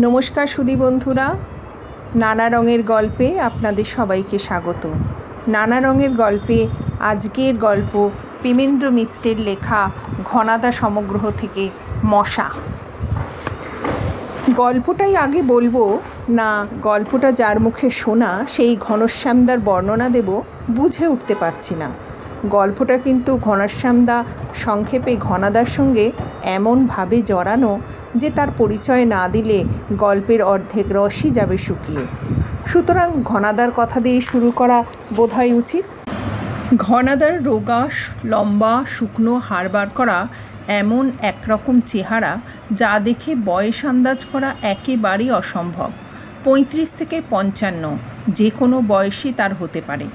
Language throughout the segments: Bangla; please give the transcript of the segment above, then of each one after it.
নমস্কার সুধী বন্ধুরা। নানা রঙের গল্পে আপনাদের সবাইকে স্বাগত। নানা রঙের গল্পে আজকের গল্প পিমেন্দ্র মিত্রের লেখা ঘনাদা সমগ্রহ থেকে মশা। গল্পটাই আগে বলব, না গল্পটা যার মুখে শোনা সেই ঘনশ্যামদার বর্ণনা দেব, বুঝে উঠতে পারছি না। গল্পটা কিন্তু ঘনশ্যামদা সংক্ষেপে ঘনাদার সঙ্গে এমনভাবে জড়ানো যে তার পরিচয় না দিলে গল্পের অর্ধেক রসই যাবে শুকিয়ে। সুতরাং ঘনাদার কথা দিয়ে শুরু করা বোধহয় উচিত। ঘনাদার রোগা লম্বা, শুকনো হাড় বার করা এমন একরকম চেহারা যা দেখে বয়স আন্দাজ করা একেবারেই অসম্ভব। পঁয়ত্রিশ থেকে পঞ্চান্ন, যে কোনো বয়সই তার হতে পারে।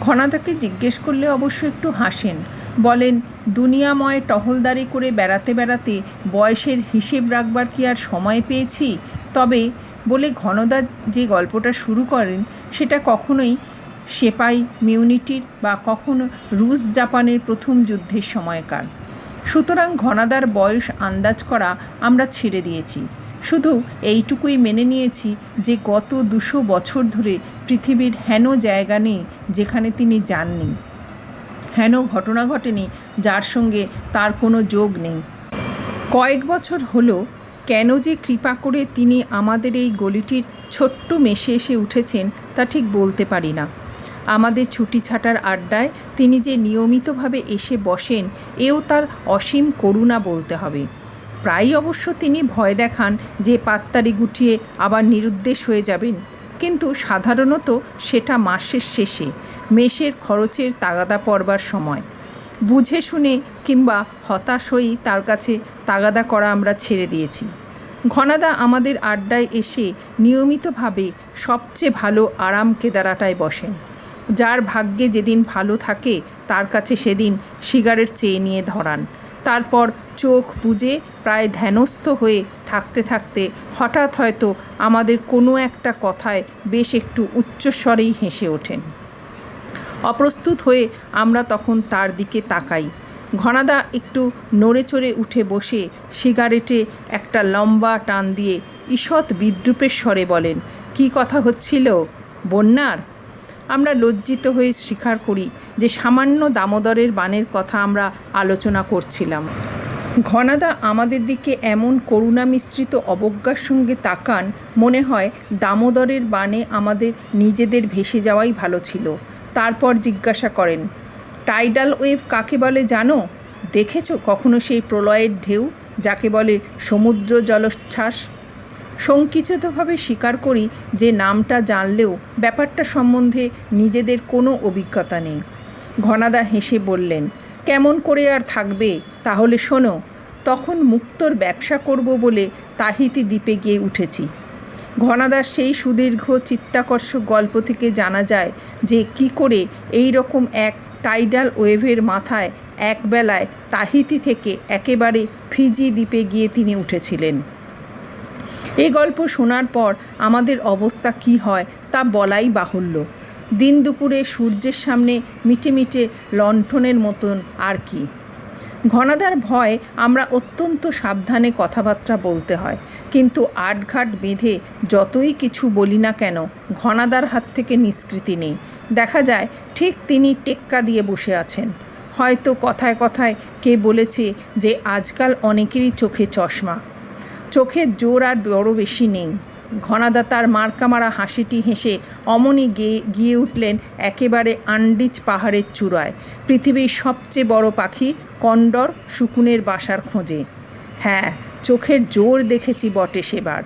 ঘনাদাকে জিজ্ঞেস করলে অবশ্য একটু হাসেন, বলেন দুনিয়াময় টহলদারি করে বেড়াতে বেড়াতে বয়সের হিসেব রাখবার কি আর সময় পেয়েছি? তবে বলে ঘনদা যে গল্পটা শুরু করেন, সেটা কখনোই সেপাই মিউনিটির বা কখনো রুশ জাপানের প্রথম যুদ্ধের সময়কার। সুতরাং ঘনাদার বয়স আন্দাজ করা আমরা ছেড়ে দিয়েছি। শুধু এইটুকুই মেনে নিয়েছি যে গত দুশো বছর ধরে পৃথিবীর হেন জায়গা নেই যেখানে তিনি যাননি। হেন ঘটনা ঘটেনি, যার সঙ্গে তার কোনো যোগ নেই। কয়েক বছর হলো কেন যে কৃপা করে তিনি আমাদের এই গলিটির ছোট্ট মেশে এসে উঠেছেন তা ঠিক বলতে পারি না। আমাদের ছুটি ছাটার আড্ডায় তিনি যে নিয়মিতভাবে এসে বসেন, এও তার অসীম করুণা বলতে হবে। প্রায়ই অবশ্য তিনি ভয় দেখান যে পাত্তারি গুটিয়ে আবার নিরুদ্দেশ হয়ে যাবেন। কিন্তু সাধারণত সেটা মাসের শেষে। মেষের খরচের তাগাদা পড়বার সময়। বুঝে শুনে কিংবা হতাশ হয়েই তার কাছে তাগাদা করা আমরা ছেড়ে দিয়েছি। ঘনাদা আমাদের আড্ডায় এসে নিয়মিতভাবে সবচেয়ে ভালো আরাম কেদারাটায় বসেন। যার ভাগ্যে যেদিন ভালো থাকে, তার কাছে সেদিন সিগারেট চেয়ে নিয়ে ধরান। তারপর চোখ বুজে প্রায় ধ্যানস্থ হয়ে থাকতে থাকতে হঠাৎ হয়তো আমাদের কোনো একটা কথায় বেশ একটু উচ্চস্বরেই হেসে ওঠেন। অপ্রস্তুত হয়ে আমরা তখন তার দিকে তাকাই। ঘনাদা একটু নড়ে চড়ে উঠে বসে সিগারেটে একটা লম্বা টান দিয়ে ঈষৎ বিদ্রুপের স্বরে বলেন, কি কথা হচ্ছিল বন্যার? আমরা লজ্জিত হয়ে স্বীকার করি যে সামান্য দামোদরের বানের কথা আমরা আলোচনা করছিলাম। ঘনাদা আমাদের দিকে এমন করুণা মিশ্রিত অবজ্ঞার সঙ্গে তাকান, মনে হয় দামোদরের বানে আমাদের নিজেদের ভেসে যাওয়াই ভালো ছিল। তারপর জিজ্ঞাসা করেন, টাইডাল ওয়েভ কাকে বলে জানো? দেখেছ কখনো সেই প্রলয়ের ঢেউ যাকে বলে সমুদ্র জলোচ্ছ্বাস? সংকুচিতভাবে স্বীকার করি যে নামটা জানলেও ব্যাপারটা সম্বন্ধে নিজেদের কোনো অভিজ্ঞতা নেই। ঘনাদা হেসে বললেন, কেমন করে আর থাকবে? তাহলে শোনো, তখন মুক্তর ব্যবসা করব বলে তাহিতি দ্বীপে গিয়ে উঠেছি। ঘনাদার সেই সুদীর্ঘ চিত্তাকর্ষক গল্প থেকে জানা যায় যে কি করে এই রকম এক টাইডাল ওয়েভের মাথায় একবেলায় তাহিতি থেকে একেবারে ফিজি দ্বীপে গিয়ে তিনি উঠেছিলেন। এই গল্প শোনার পর আমাদের অবস্থা কি হয় তা বলাই বাহুল্য। দিন দুপুরে সূর্যের সামনে মিটে মিটে লণ্ঠনের মতন আর কি। ঘনাদার ভয় আমরা অত্যন্ত সাবধানে কথাবার্তা বলতে হয়। কিন্তু আটঘাট বেঁধে যতই কিছু বলি না কেন, ঘনাদার হাত থেকে নিষ্কৃতি নেই। দেখা যায়, ঠিক তিনি টেক্কা দিয়ে বসে আছেন। হয়তো কথায় কথায় কে বলেছে যে আজকাল অনেকেরই চোখে চশমা। চোখের জোর আর বড় বেশি নেই। ঘনাদা তার মার্কামারা হাসিটি হেসে অমনি গিয়ে গিয়ে উঠলেন একেবারে আন্ডিজ পাহাড়ের চূড়ায়, পৃথিবীর সবচেয়ে বড় পাখি কন্ডর শুকুনের বাসার খোঁজে। হ্যাঁ চোখের জোর দেখেছি বটে সেবার।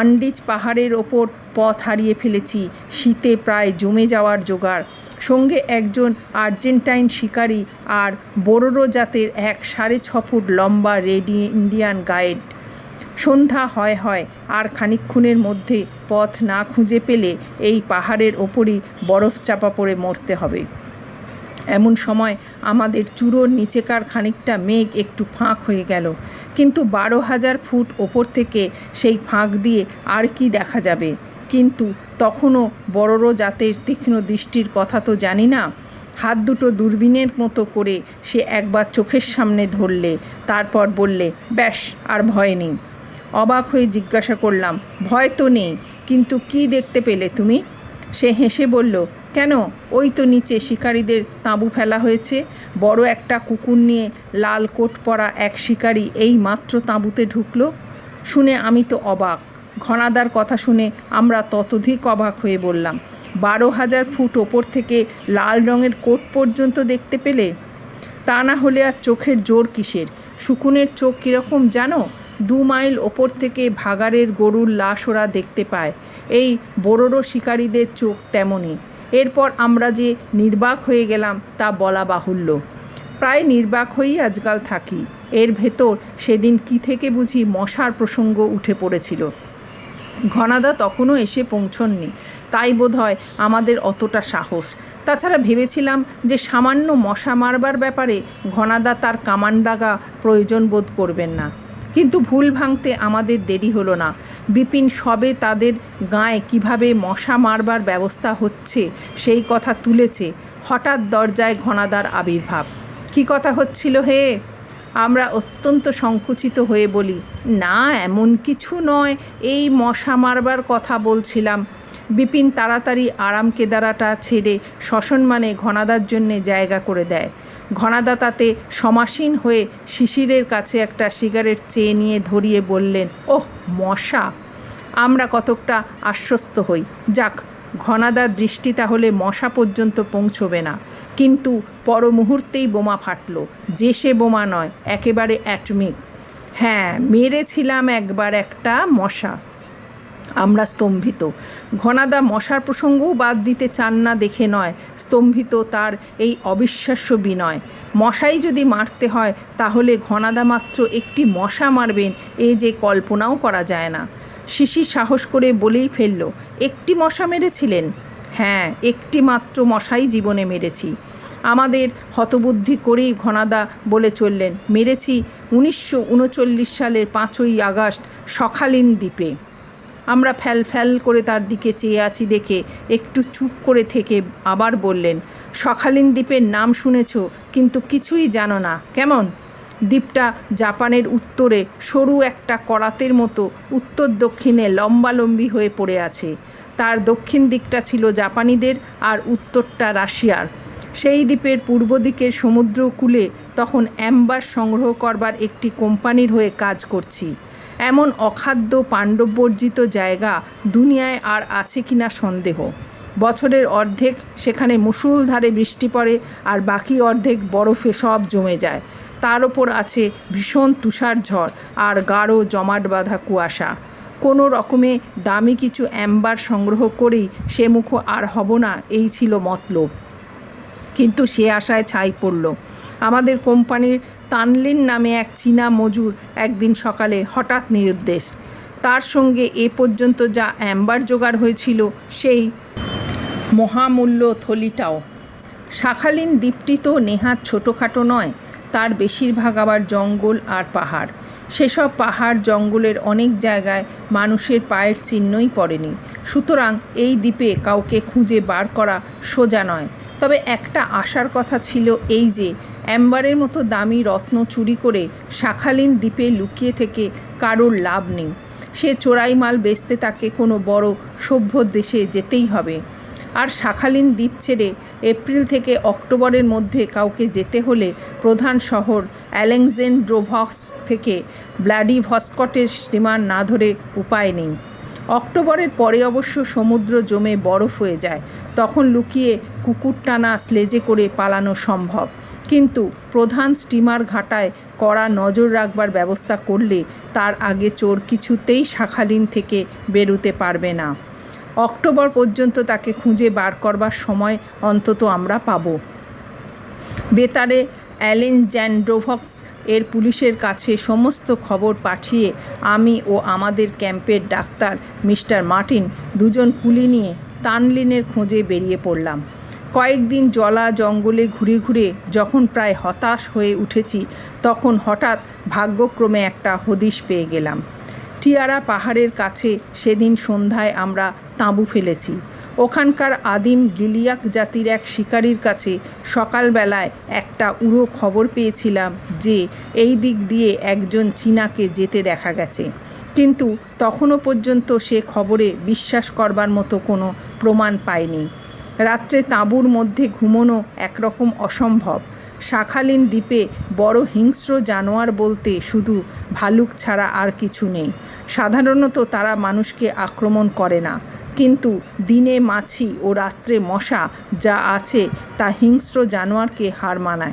আন্ডিজ পাহাড়ের ওপর পথ হারিয়ে ফেলেছি, শীতে প্রায় জমে যাওয়ার জোগাড়। সঙ্গে একজন আর্জেন্টাইন শিকারী আর বোরোরো জাতের এক সাড়ে ছ ফুট লম্বা রেডি ইন্ডিয়ান গাইড। সন্ধ্যা হয় হয় আর খানিক্ষণের মধ্যে পথ না খুঁজে পেলে এই পাহাড়ের ওপরই বরফ চাপা পড়ে মরতে হবে। এমন সময় আমাদের চূড়োর নিচেকার খানিকটা মেঘ একটু ফাঁক হয়ে গেল। কিন্তু বারো হাজার ফুট ওপর থেকে সেই ফাঁক দিয়ে আর কি দেখা যাবে? কিন্তু তখনও বড়রো জাতের তীক্ষ্ণ দৃষ্টির কথা তো জানি না। হাত দুটো দূরবীনের মতো করে সে একবার চোখের সামনে ধরলে, তারপর বললে, ব্যাস, আর ভয় নেই। অবাক হয়ে জিজ্ঞাসা করলাম, ভয় তো নেই, কিন্তু কি দেখতে পেলে তুমি? সে হেসে বলল কেন? ওই তো নিচে শিকারীদের তাঁবু ফেলা হয়েছে। বড় একটা কুকুর নিয়ে লাল কোট পরা এক শিকারী এই মাত্র তাঁবুতে ঢুকলো। শুনে আমি তো অবাক। ঘনাদার কথা শুনে আমরা ততধিক অবাক হয়ে বললাম, বারো হাজার ফুট ওপর থেকে লাল রঙের কোট পর্যন্ত দেখতে পেলে? তা না হলে আর চোখের জোর কিসের? শুকুনের চোখ কীরকম জানো? দু মাইল ওপর থেকে ভাগাড়ের গরুর লাশ ওরা দেখতে পায়। এই বড়োরো শিকারীদের চোখ তেমনই। এরপর আমরা যে নির্বাক হয়ে গেলাম তা বলা বাহুল্য। প্রায় নির্বাক হয়েই আজকাল থাকি। এর ভেতর সেদিন কি থেকে বুঝি মশার প্রসঙ্গ উঠে পড়েছিল। ঘনাদা তখনও এসে পৌঁছননি। তাই বোধ হয় আমাদের অতটা সাহস। তাছাড়া ভেবেছিলাম যে সামান্য মশা মারবার ব্যাপারে ঘনাদা তার কামান দাগা প্রয়োজন বোধ করবেন না। কিন্তু ভুল ভাঙতে আমাদের দেরি হলো না। বিপিন, সবে তাদের গায়ে কীভাবে মশা মারবার ব্যবস্থা হচ্ছে সেই কথা তুলেছে হঠাৎ দরজায় ঘনাদার আবির্ভাব। কি কথা হচ্ছিল হে? আমরা অত্যন্ত সংকুচিত হয়ে বলি, না, এমন কিছু নয়, এই মশা মারবার কথা বলছিলাম। বিপিন তাড়াতাড়ি আরাম কেদারাটা ছেড়ে শ্মশানমানে ঘনাদার জন্যে জায়গা করে দেয়। ঘনাদা তাতে সমাসীন হয়ে শিশিরের কাছে একটা সিগারেট চেয়ে নিয়ে ধরিয়ে বললেন, ওহ, মশা! আমরা কতকটা আশ্বস্ত হই। যাক ঘনাদার দৃষ্টি তাহলে মশা পর্যন্ত পৌঁছবে না। কিন্তু পর মুহূর্তেই বোমা ফাটল। যে সে বোমা নয়, একেবারে অ্যাটমিক। হ্যাঁ মেরেছিলাম একবার একটা মশা। আমরা স্তম্ভিত। ঘনাদা মশার প্রসঙ্গও বাদ দিতে চান না দেখে নয়, স্তম্ভিত তার এই অবিশ্বাস্য বিনয়। মশাই যদি মারতে হয়, তাহলে ঘনাদা মাত্র একটি মশা মারবেন, এ যে কল্পনাও করা যায় না। শিশি সাহস করে বলেই ফেলল, একটি মশা মেরেছিলেন? হ্যাঁ একটি মাত্র মশাই জীবনে মেরেছি। আমাদের হতবুদ্ধি করেই ঘনাদা বলে চললেন, মেরেছি উনিশশো উনচল্লিশ সালের পাঁচই আগস্ট সখালিন দ্বীপে। আমরা ফ্যাল ফ্যাল করে তার দিকে চেয়ে আছি দেখে একটু চুপ করে থেকে আবার বললেন, সখালিন দ্বীপের নাম শুনেছ, কিন্তু কিছুই জানো না, কেমন? দ্বীপটা জাপানের উত্তরে সরু একটা করাতের মতো, উত্তর দক্ষিণে লম্বালম্বি হয়ে পড়ে আছে। তার দক্ষিণ দিকটা ছিল জাপানিদের আর উত্তরটা রাশিয়ার। সেই দ্বীপের পূর্ব দিকের সমুদ্রকূলে তখন অ্যাম্বার সংগ্রহ করবার একটি কোম্পানির হয়ে কাজ করছি। এমন অখাদ্য পাণ্ডববর্জিত জায়গা দুনিয়ায় আর আছে কি না সন্দেহ। বছরের অর্ধেক সেখানে মুসুলধারে বৃষ্টি পড়ে আর বাকি অর্ধেক বরফে সব জমে যায়। তার ওপর আছে ভীষণ তুষার ঝড় আর গাঢ় জমাট বাঁধা কুয়াশা। কোনো রকমে দামি কিছু অ্যাম্বার সংগ্রহ করেই সে মুখ আর হব না, এই ছিল মতলব। কিন্তু সে আশায় ছাই পড়ল। আমাদের কোম্পানির তানলিন নামে এক চীনা মজুর একদিন সকালে হঠাৎ নিরুদ্দেশ। তার সঙ্গে এ পর্যন্ত যা অ্যাম্বার জোগাড় হয়েছিল, সেই মহামূল্য থলিটাও। শাখালিন দ্বীপটি তো নেহাত ছোটোখাটো নয়, তার বেশিরভাগ আবার জঙ্গল আর পাহাড়। সেসব পাহাড় জঙ্গলের অনেক জায়গায় মানুষের পায়ের চিহ্নই পড়েনি। সুতরাং এই দ্বীপে কাউকে খুঁজে বার করা সোজা নয়। তবে একটা আশার কথা ছিল এই যে অ্যাম্বারের মতো দামি রত্ন চুরি করে শাখালিন দ্বীপে লুকিয়ে থেকে কারোর লাভ নেই। সে চোরাই মাল বেচতে তাকে কোনো বড় সভ্য দেশে যেতেই হবে। আর শাখালিন দ্বীপ ছেড়ে এপ্রিল থেকে অক্টোবরের মধ্যে কাউকে যেতে হলে প্রধান শহর অ্যালেকজেন্ড্রোভস্ক থেকে ব্লাডি ভস্কটের স্টিমার না ধরে উপায় নেই। অক্টোবরের পরে অবশ্য সমুদ্র জমে বরফ হয়ে যায়। তখন লুকিয়ে কুকুর টানা স্লেজে করে পালানো সম্ভব। কিন্তু প্রধান স্টিমার ঘাটায় কড়া নজর রাখবার ব্যবস্থা করলে তার আগে চোর কিছুতেই শাখালিন থেকে বেরোতে পারবে না। অক্টোবর পর্যন্ত তাকে খুঁজে বার করবার সময় অন্তত আমরা পাব। বেতারে অ্যালেন জ্যান্ড্রোভক্স এর পুলিশের কাছে সমস্ত খবর পাঠিয়ে আমি ও আমাদের ক্যাম্পের ডাক্তার মিস্টার মার্টিন দুজন কুলি নিয়ে তানলিনের খোঁজে বেরিয়ে পড়লাম। কয়েকদিন জলা জঙ্গলে ঘুরে ঘুরে যখন প্রায় হতাশ হয়ে উঠেছি, তখন হঠাৎ ভাগ্যক্রমে একটা হদিশ পেয়ে গেলাম। টিয়ারা পাহাড়ের কাছে সেদিন সন্ধ্যায় আমরা তাঁবু ফেলেছি। ওখানকার আদিম গিলিয়াক জাতির এক শিকারীর কাছে সকালবেলায় একটা উড়ো খবর পেয়েছিলাম যে এই দিক দিয়ে একজন চীনাকে যেতে দেখা গেছে। কিন্তু তখনও পর্যন্ত সে খবরে বিশ্বাস করবার মতো কোনো প্রমাণ পায়নি। রাত্রে তাঁবুর মধ্যে ঘুমোনো একরকম অসম্ভব। শাখালিন দ্বীপে বড় হিংস্র জানোয়ার বলতে শুধু ভালুক ছাড়া আর কিছু নেই। সাধারণত তারা মানুষকে আক্রমণ করে না। কিন্তু দিনে মাছি ও রাত্রে মশা যা আছে তা হিংস্র জানোয়ারকে হার মানায়।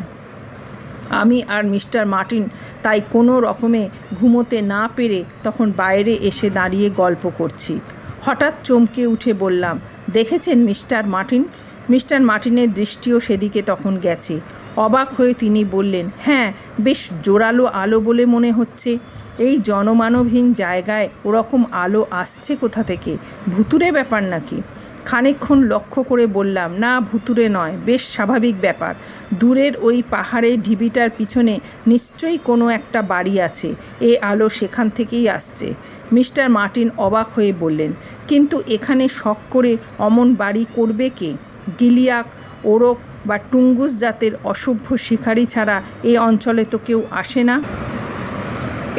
আমি আর মিস্টার মার্টিন তাই কোনো রকমে ঘুমোতে না পেরে তখন বাইরে এসে দাঁড়িয়ে গল্প করছি। হঠাৎ চমকে উঠে বললাম দেখেছেন মিস্টার মার্টিন? মিস্টার মার্টিনের দৃষ্টিও সেদিকে তখন গেছে। অবাক হয়ে তিনি বললেন হ্যাঁ বেশ জোরালো আলো বলে মনে হচ্ছে। এই জনমানবহীন জায়গায় ওরকম আলো আসছে কোথা থেকে? ভুতুরে ব্যাপার নাকি? খানিকক্ষণ লক্ষ্য করে বললাম, না ভুতুরে নয়, বেশ স্বাভাবিক ব্যাপার। দূরের ওই পাহাড়ের ঢিবিটার পিছনে নিশ্চয়ই কোনো একটা বাড়ি আছে, এ আলো সেখান থেকেই আসছে। মিস্টার মার্টিন অবাক হয়ে বললেন, কিন্তু এখানে শখ করে অমন বাড়ি করবে কে? গিলিয়াক, ওরক বা টুঙ্গুস জাতের অসভ্য শিকারি ছাড়া এ অঞ্চলে তো কেউ আসে না?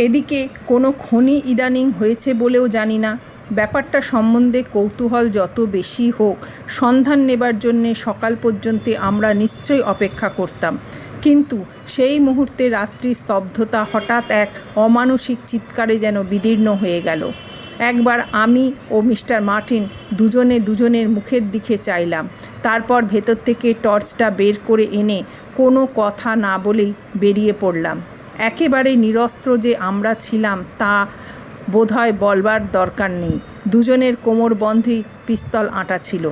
এদিকে কোনো খনি ইদানিং হয়েছে বলেও জানি না। ব্যাপারটা সম্বন্ধে কৌতূহল যত বেশি হোক, সন্ধান নেবার জন্যে সকাল পর্যন্ত আমরা নিশ্চয়ই অপেক্ষা করতাম। কিন্তু সেই মুহূর্তে রাত্রি স্তব্ধতা হঠাৎ এক অমানসিক চিৎকারে যেন বিদীর্ণ হয়ে গেল। একবার আমি ও মিস্টার মার্টিন দুজনে দুজনের মুখের দিকে চাইলাম। তারপর ভেতর থেকে টর্চটা বের করে এনে কোনো কথা না বলেই বেরিয়ে পড়লাম। একেবারে নিরস্ত্র যে আমরা ছিলাম তা বোধহয় বলবার দরকার নেই। দুজনের কোমর বন্ধেই পিস্তল আঁটা ছিল।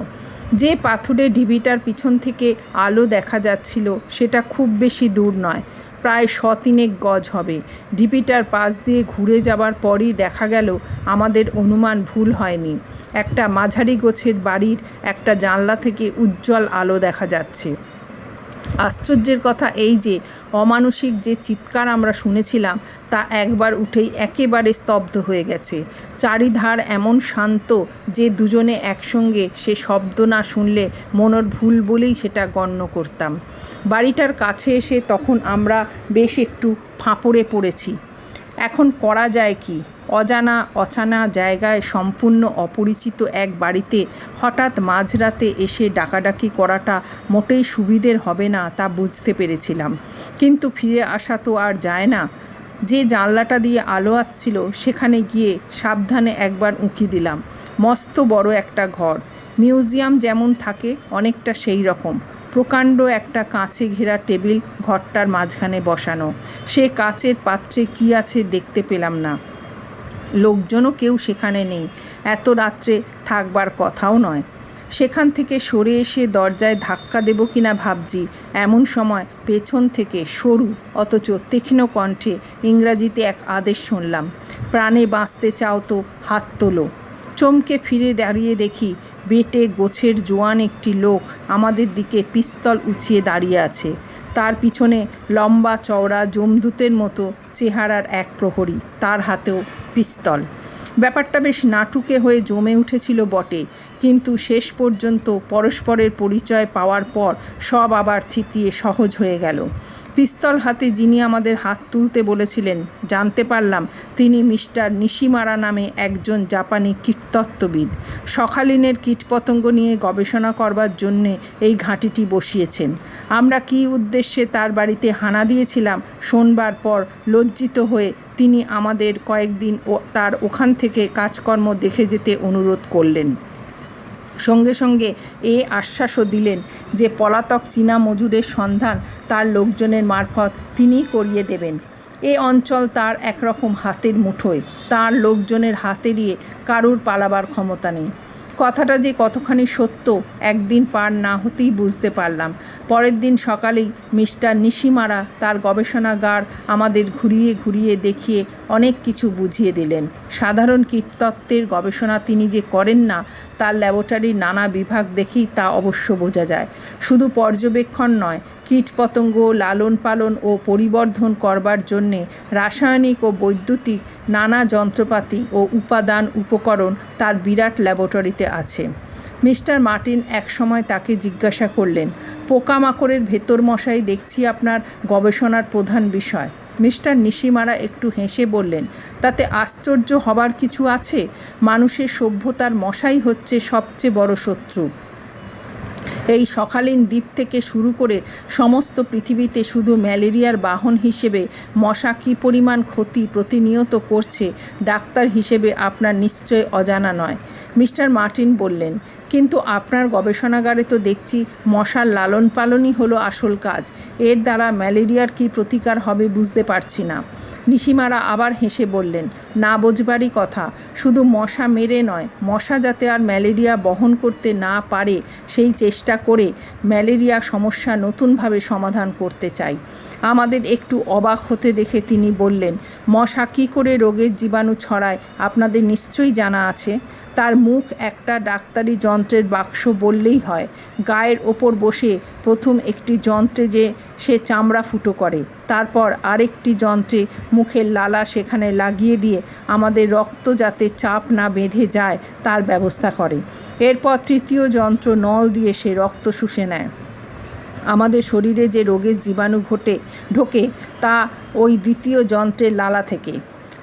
যে পাথুরে ঢিবিটার পিছন থেকে আলো দেখা যাচ্ছিল, সেটা খুব বেশি দূর নয়, প্রায় শতিনেক গজ হবে। ঢিপিটার পাশ দিয়ে ঘুরে যাবার পরই দেখা গেল, আমাদের অনুমান ভুল হয়নি। একটা মাঝারি গোছের বাড়ির একটা জানলা থেকে উজ্জ্বল আলো দেখা যাচ্ছে। আশ্চর্যের কথা এই যে অমানসিক যে চিৎকার আমরা শুনেছিলাম, তা একবার উঠেই একেবারে স্তব্ধ হয়ে গেছে। চারিধার এমন শান্ত যে দুজনে একসঙ্গে সে শব্দ না শুনলে মনের ভুল বলেই সেটা গণ্য করতাম। বাড়িটার কাছে এসে তখন আমরা বেশ একটু ফাঁপড়ে পড়েছি। এখন করা যায় কি? অজানা অচানা জায়গায় সম্পূর্ণ অপরিচিত এক বাড়িতে হঠাৎ মাঝরাতে এসে ডাকাডাকি করাটা মোটেই সুবিধের হবে না তা বুঝতে পেরেছিলাম। কিন্তু ফিরে আসা তো আর যায় না। যে জানলাটা দিয়ে আলো আসছিল, সেখানে গিয়ে সাবধানে একবার উঁকি দিলাম। মস্ত বড় একটা ঘর। মিউজিয়াম যেমন থাকে, অনেকটা সেই রকম। প্রকাণ্ড একটা কাঁচে ঘেরা টেবিল ঘরটার মাঝখানে বসানো। সে কাঁচের পাত্রে কি আছে দেখতে পেলাম না। লোকজনও কেউ সেখানে নেই। এত রাত্রে থাকবার কথাও নয়। সেখান থেকে সরে এসে দরজায় ধাক্কা দেব কিনা ভাবছি। এমন সময় পেছন থেকে সরু, অথচ তীক্ষ্ণ কণ্ঠে ইংরাজিতে এক আদেশ শুনলাম। প্রাণে বাঁচতে চাও তো হাত তোলো। চমকে ফিরে দাঁড়িয়ে দেখি বেটে গোছের জোয়ান একটি লোক আমাদের দিকে পিস্তল উঁচিয়ে দাঁড়িয়ে আছে। তার পিছনে লম্বা চওড়া জমদূতের মতো চেহারার এক প্রহরী, তার হাতেও পিস্তল। ব্যাপারটা বেশ নাটুকে হয়ে জমে উঠেছিল বটে, কিন্তু শেষ পর্যন্ত পরস্পরের পরিচয় পাওয়ার পর সব আবার থিতিয়ে সহজ হয়ে গেল। পিস্তল হাতে যিনি আমাদের হাত তুলতে বলেছিলেন, জানতে পারলাম তিনি মিস্টার নিশিমারা নামে একজন জাপানি কীটতত্ত্ববিদ। সকালীনের কীটপতঙ্গ নিয়ে গবেষণা করবার জন্যে এই ঘাঁটিটি বসিয়েছেন। আমরা কী উদ্দেশ্যে তার বাড়িতে হানা দিয়েছিলাম, শোনবার পর লজ্জিত হয়ে তিনি আমাদের কয়েকদিন ও তার ওখান থেকে কাজকর্ম দেখে যেতে অনুরোধ করলেন। সঙ্গে সঙ্গে এ আশ্বাসও দিলেন যে পলাতক চীনা মজুরের সন্ধান তার লোকজনের মারফত তিনি করিয়ে দেবেন। এ অঞ্চল তার একরকম হাতের মুঠোয়। তার লোকজনের হাতে দিয়ে কারুর পালাবার ক্ষমতা নেই। কথাটা যে কতখানি সত্য, একদিন পার না হতেই বুঝতে পারলাম। পরের দিন সকালেই মিস্টার নিশিমারা তার গবেষণাগার আমাদের ঘুরিয়ে ঘুরিয়ে দেখিয়ে অনেক কিছু বুঝিয়ে দিলেন। সাধারণ কীটতত্ত্বের গবেষণা তিনি যে করেন না, তার ল্যাবরেটরির নানা বিভাগ দেখেই তা অবশ্য বোঝা যায়। শুধু পর্যবেক্ষণ নয় কীটপতঙ্গ লালন পালন ও পরিবর্ধন করবার জন্যে রাসায়নিক ও বৈদ্যুতিক নানা যন্ত্রপাতি ও উপাদান উপকরণ তার বিরাট ল্যাবরেটরিতে আছে। মিস্টার মার্টিন একসময় তাকে জিজ্ঞাসা করলেন, পোকামাকড়ের ভেতর মশাই দেখছি আপনার গবেষণার প্রধান বিষয়। মিস্টার নিশিমারা একটু হেসে বললেন, তাতে আশ্চর্য হবার কিছু আছে? মানুষের সভ্যতার মশাই হচ্ছে সবচেয়ে বড় শত্রু। এই সকালীন দ্বীপ থেকে শুরু করে সমস্ত পৃথিবীতে শুধু ম্যালেরিয়ার বাহন হিসেবে মশা কী পরিমাণ ক্ষতি প্রতিনিয়ত করছে, ডাক্তার হিসেবে আপনার নিশ্চয় অজানা নয়। মিস্টার মার্টিন বললেন, কিন্তু আপনার গবেষণাগারে তো দেখছি মশার লালন পালনই হলো আসল কাজ। এর দ্বারা ম্যালেরিয়ার কী প্রতিকার হবে বুঝতে পারছি না। নিশিমারা আবার হেসে বললেন, না বোঝবারই কথা। শুধু মশা মেরে নয়, মশা যাতে আর ম্যালেরিয়া বহন করতে না পারে, সেই চেষ্টা করে ম্যালেরিয়া সমস্যা নতুনভাবে সমাধান করতে চাই। আমাদের একটু অবাক হতে দেখে তিনি বললেন, মশা কী করে রোগের জীবাণু ছড়ায়? আপনাদের নিশ্চয়ই জানা আছে? তার মুখ একটা ডাক্তারি যন্ত্রের বাক্স বললেই হয়। গায়ের ওপর বসে প্রথম একটি যন্ত্রে যে সে চামড়া ফুটো করে, তারপর আরেকটি যন্ত্রে মুখের লালা সেখানে লাগিয়ে দিয়ে আমাদের রক্ত যাতে চাপ না বেঁধে যায় তার ব্যবস্থা করে। এরপর তৃতীয় যন্ত্র নল দিয়ে সে রক্ত শুষে নেয়। আমাদের শরীরে যে রোগের জীবাণু ঘটে, ঢোকে তা ওই দ্বিতীয় যন্ত্রের লালা থেকে।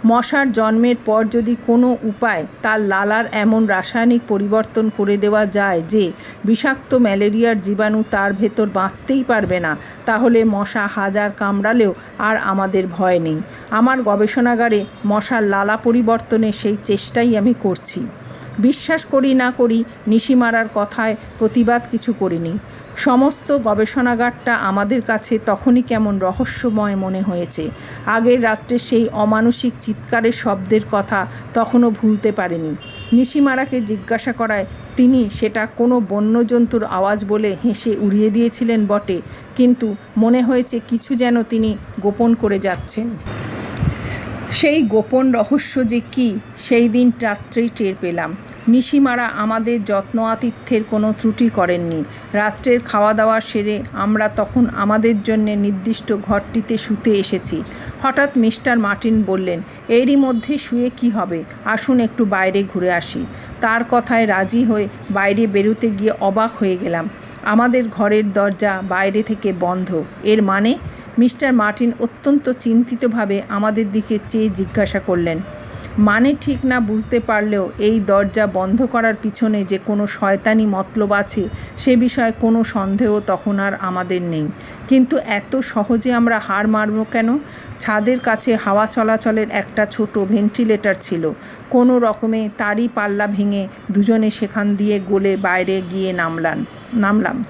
মশার জন্মের পর যদি কোনো উপায় তার লালার এমন রাসায়নিক পরিবর্তন করে দেওয়া যায় যে বিষাক্ত ম্যালেরিয়ার জীবাণু তার ভেতর বাঁচতেই পারবে না, তাহলে মশা হাজার কামড়ালেও আর আমাদের ভয় নেই। আমার গবেষণাগারে মশার লালা পরিবর্তনের সেই চেষ্টাই আমি করছি। বিশ্বাস করি না করি নিশিমারার কথায় প্রতিবাদ কিছু করিনি। সমস্ত গবেষণাগারটা আমাদের কাছে তখনই কেমন রহস্যময় মনে হয়েছে। আগের রাত্রে সেই অমানসিক চিৎকারের শব্দের কথা তখনও ভুলতে পারেনি। নিশিমারাকে জিজ্ঞাসা করায়, তিনি সেটা কোনো বন্যজন্তুর আওয়াজ বলে হেসে উড়িয়ে দিয়েছিলেন বটে, কিন্তু মনে হয়েছে কিছু যেন তিনি গোপন করে যাচ্ছেন। সেই গোপন রহস্য যে কি, সেই দিন রাত্রেই টের পেলাম। নিশিমারা আমাদের যত্ন আতিথ্যের কোনো ত্রুটি করেননি। রাত্রের খাওয়া দাওয়া সেরে আমরা তখন আমাদের জন্য নির্দিষ্ট ঘরটিতে শুতে এসেছি। হঠাৎ মিস্টার মার্টিন বললেন, এরই মধ্যে শুয়ে কি হবে? আসুন একটু বাইরে ঘুরে আসি। তার কথায় রাজি হয়ে বাইরে বেরোতে গিয়ে অবাক হয়ে গেলাম। আমাদের ঘরের দরজা বাইরে থেকে বন্ধ। এর মানে? মিস্টার মার্টিন অত্যন্ত চিন্তিতভাবে আমাদের দিকে চেয়ে জিজ্ঞাসা করলেন মানে ঠিক না বুঝতে পারলেও এই দরজা বন্ধ করার পিছনে যে কোনো শয়তানি মতলব আছে, সে বিষয়ে কোনো সন্দেহ তখন আর আমাদের নেই। কিন্তু এত সহজে আমরা হার মারব কেন? ছাদের কাছে হাওয়া চলাচলের একটা ছোট ভেন্টিলেটর ছিল। কোনো রকমে তারই পাল্লা ভেঙে দুজনে সেখান দিয়ে গলে বাইরে গিয়ে নামলাম নামলাম।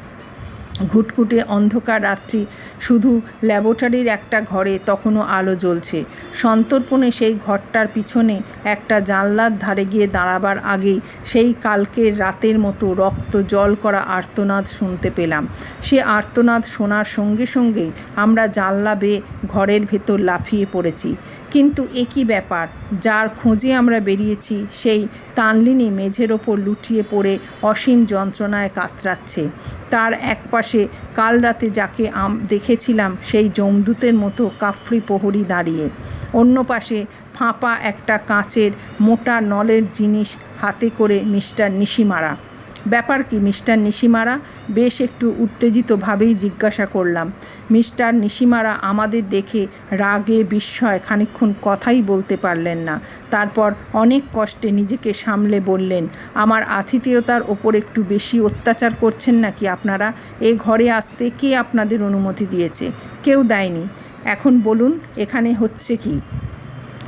ঘুটঘুটে অন্ধকার রাত্রি, শুধু ল্যাবরেটরির একটা ঘরে তখনও আলো জ্বলছে। সন্তর্পণে সেই ঘরটার পিছনে একটা জানলার ধারে গিয়ে দাঁড়াবার আগেই সেই কালকের রাতের মতো রক্ত জল করা আর্তনাদ শুনতে পেলাম। সে আর্তনাদ শোনার সঙ্গে সঙ্গেই আমরা জানলা বেয়ে ঘরের ভেতর লাফিয়ে পড়েছি। কিন্তু একই ব্যাপার, যার খোঁজে আমরা বেরিয়েছি, সেই তানলিনী মেঝের ওপর লুটিয়ে পড়ে অসীম যন্ত্রণায় কাতরাচ্ছে। তার একপাশে কাল রাতে যাকে আম দেখেছিলাম, সেই জমদূতের মতো কাফরি প্রহরী দাঁড়িয়ে। অন্য পাশে ফাঁপা একটা কাঁচের মোটা নলের জিনিস হাতে করে মিস্টার নিশিমারা। ব্যাপার কি, মিস্টার নিশিমারা? বেশ একটু উত্তেজিতভাবেই জিজ্ঞাসা করলাম। মিস্টার নিশিমারা আমাদের দেখে রাগে বিস্ময় খানিক্ষণ কথাই বলতে পারলেন না। তারপর অনেক কষ্টে নিজেকে সামলে বললেন, আমার আতিথেয়তার ওপর একটু বেশি অত্যাচার করছেন নাকি আপনারা? এ ঘরে আসতে কে আপনাদের অনুমতি দিয়েছে? কেউ দেয়নি। এখন বলুন, এখানে হচ্ছে কি?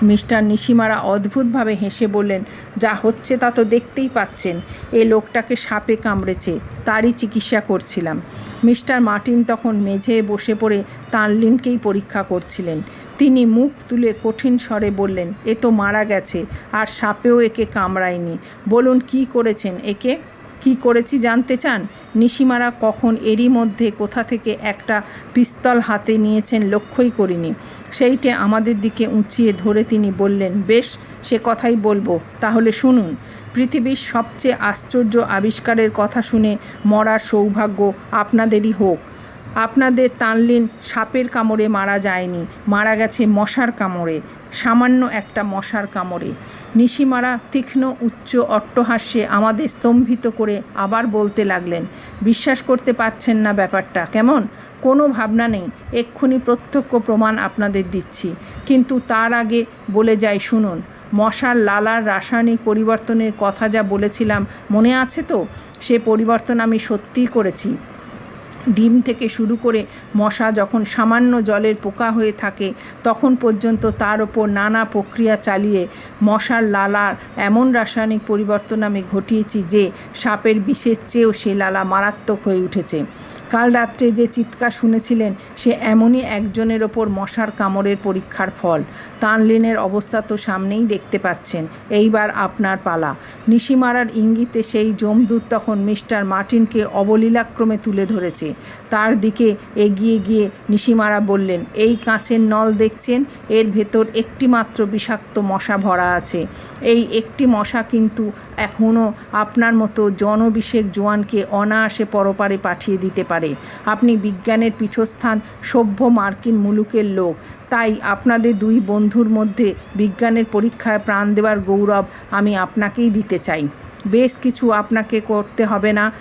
মিস্টার নিশিমারা অদ্ভুতভাবে হেসে বললেন, যা হচ্ছে তা তো দেখতেই পাচ্ছেন। এ লোকটাকে সাপে কামড়েছে, তারই চিকিৎসা করছিলাম। মিস্টার মার্টিন তখন মেঝে বসে পড়ে তানলিনকেই পরীক্ষা করছিলেন। তিনি মুখ তুলে কঠিন স্বরে বললেন, এ তো মারা গেছে, আর সাপেও একে কামড়ায়নি। বলুন, কি করেছেন একে? কি করেছি জানতে চান? নিশিমারা কখন এরই মধ্যে কোথা থেকে একটা পিস্তল হাতে নিয়েছেন লক্ষ্যই করিনি। সেইটে আমাদের দিকে উঁচিয়ে ধরে তিনি বললেন, বেশ, সে কথাই বলব। তাহলে শুনুন, পৃথিবীর সবচেয়ে আশ্চর্য আবিষ্কারের কথা শুনে মরার সৌভাগ্য আপনাদেরই হোক। আপনাদের তানলিন সাপের কামড়ে মারা যায়নি, মারা গেছে মশার কামড়ে, সামান্য একটা মশার কামড়ে। নিশিমারা তীক্ষ্ণ উচ্চ অট্টহাস্যে আমাদের স্তম্ভিত করে আবার বলতে লাগলেন, বিশ্বাস করতে পারছেন না ব্যাপারটা, কেমন? কোনো ভাবনা নেই। এক্ষুনি প্রত্যক্ষ প্রমাণ আপনাদের দিচ্ছি। কিন্তু তার আগে বলে যাই, শুনুন, মশার লালার রাসায়নিক পরিবর্তনের কথা যা বলেছিলাম, মনে আছে তো? সে পরিবর্তন আমি সত্যিই করেছি। ডিম থেকে শুরু করে মশা যখন সামান্য জলের পোকা হয়ে থাকে, তখন পর্যন্ত তার ওপর নানা প্রক্রিয়া চালিয়ে মশার লালার এমন রাসায়নিক পরিবর্তন আমি ঘটিয়েছি যে সাপের বিষের চেয়েও সে লালা মারাত্মক হয়ে উঠেছে। কাল রাত্রে যে চিৎকার শুনেছিলেন, সে এমনই একজনের ওপর মশার কামড়ের পরীক্ষার ফল। তানলিনের অবস্থা তো সামনেই দেখতে পাচ্ছেন। এইবার আপনার পালা। নিশিমারার ইঙ্গিতে সেই জমদূত তখন মিস্টার মার্টিনকে অবলীলাক্রমে তুলে ধরেছে। তার দিকে এগিয়ে গিয়ে নিশিমারা বললেন, এই কাঁচের নল দেখছেন? এর ভেতর একটি মাত্র বিষাক্ত মশা ভরা আছে। এই একটি মশা কিন্তু এখনও আপনার মতো জনবিষেক জোয়ানকে অনায়াসে পরপারে পাঠিয়ে দিতে পারে। আপনি বিজ্ঞানের পীঠস্থান সভ্য মার্কিন মুলুকের লোক। তাই আপনাদের দুই বন্ধুর মধ্যে বিজ্ঞানের পরীক্ষায় প্রাণ দেওয়ার গৌরব আমি আপনাকেই দিতে চাই। বেশ কিছু আপনাকে করতে হবে না।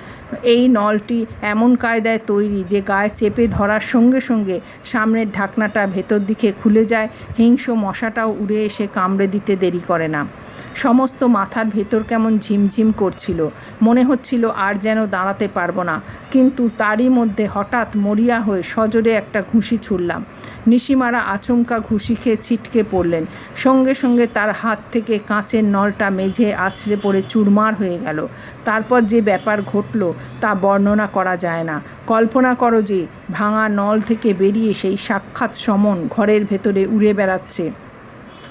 এই নলটি এমন কায়দায় তৈরি যে গায়ে চেপে ধরার সঙ্গে সঙ্গে সামনের ঢাকনাটা ভেতর দিকে খুলে যায়। হিংস্র মশাটাও উড়ে এসে কামড়ে দিতে দেরি করে না। সমস্ত মাথার ভেতর কেমন ঝিমঝিম করছিল। মনে হচ্ছিল আর যেন দাঁড়াতে পারব না। কিন্তু তারই মধ্যে হঠাৎ মরিয়া হয়ে সজোরে একটা ঘুষি ছুড়লাম। নিশিমারা আচমকা ঘুষি খেয়ে ছিটকে পড়লেন। সঙ্গে সঙ্গে তার হাত থেকে কাঁচের নলটা মেঝে আছড়ে পড়ে চুরমার হয়ে গেল। তারপর যে ব্যাপার ঘটল তা বর্ণনা করা যায় না। কল্পনা করো যে ভাঙা নল থেকে বেরিয়ে সেই সাক্ষাৎ সমন ঘরের ভেতরে উড়ে বেড়াচ্ছে।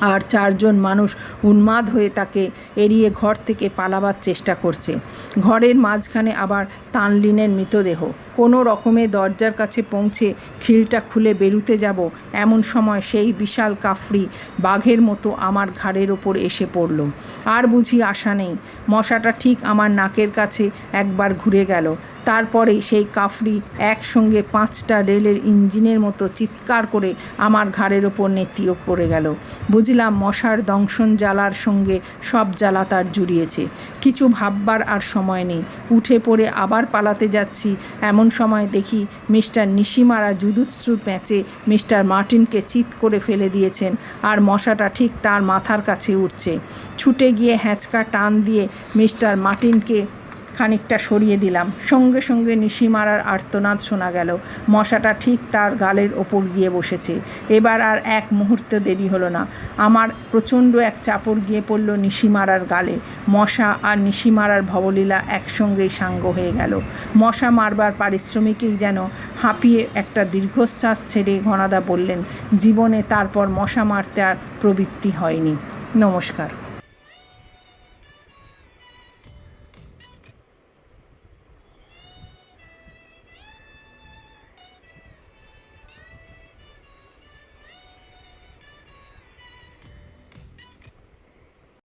আর চারজন মানুষ উন্মাদ হয়ে তাকে এড়িয়ে ঘর থেকে পালাবার চেষ্টা করছে। ঘরের মাঝখানে আবার তানলিনের মৃতদেহ। কোনো রকমে দরজার কাছে পৌঁছে খিলটা খুলে বেরুতে যাব, এমন সময় সেই বিশাল কাফরি বাঘের মতো আমার ঘাড়ের ওপর এসে পড়ল। আর বুঝি আশা নেই। মশাটা ঠিক আমার নাকের কাছে একবার ঘুরে গেল। তারপরে সেই কাফরি একসঙ্গে পাঁচটা রেলের ইঞ্জিনের মতো চিৎকার করে আমার ঘাড়ের ওপর নেতিও পড়ে গেল। বুঝলাম মশার দংশন জ্বালার সঙ্গে সব জ্বালা তার জুড়িয়েছে। কিছু ভাববার আর সময় নেই। উঠে পড়ে আবার পালাতে যাচ্ছি। এমন সময় দেখি মিস্টার নিশিমারা জুদুৎসুর প্যাঁচে মিস্টার মার্টিনকে চিৎ করে ফেলে দিয়েছেন আর মশাটা ঠিক তার মাথার কাছে উঠছে। ছুটে গিয়ে হ্যাঁচকা টান দিয়ে মিস্টার মার্টিনকে খানিকটা সরিয়ে দিলাম। সঙ্গে সঙ্গে নিশিমারার আর্তনাদ শোনা গেল। মশাটা ঠিক তার গালের ওপর গিয়ে বসেছে। এবার আর এক মুহূর্ত দেরি হলো না। আমার প্রচণ্ড এক চাপড় গিয়ে পড়ল নিশিমারার গালে। মশা আর নিশিমারার ভবলীলা একসঙ্গেই সাঙ্গ হয়ে গেল। মশা মারবার পারিশ্রমিকেই যেন হাঁপিয়ে একটা দীর্ঘশ্বাস ছেড়ে ঘনাদা বললেন, জীবনে তারপর মশা মারতে আর প্রবৃত্তি হয়নি। নমস্কার।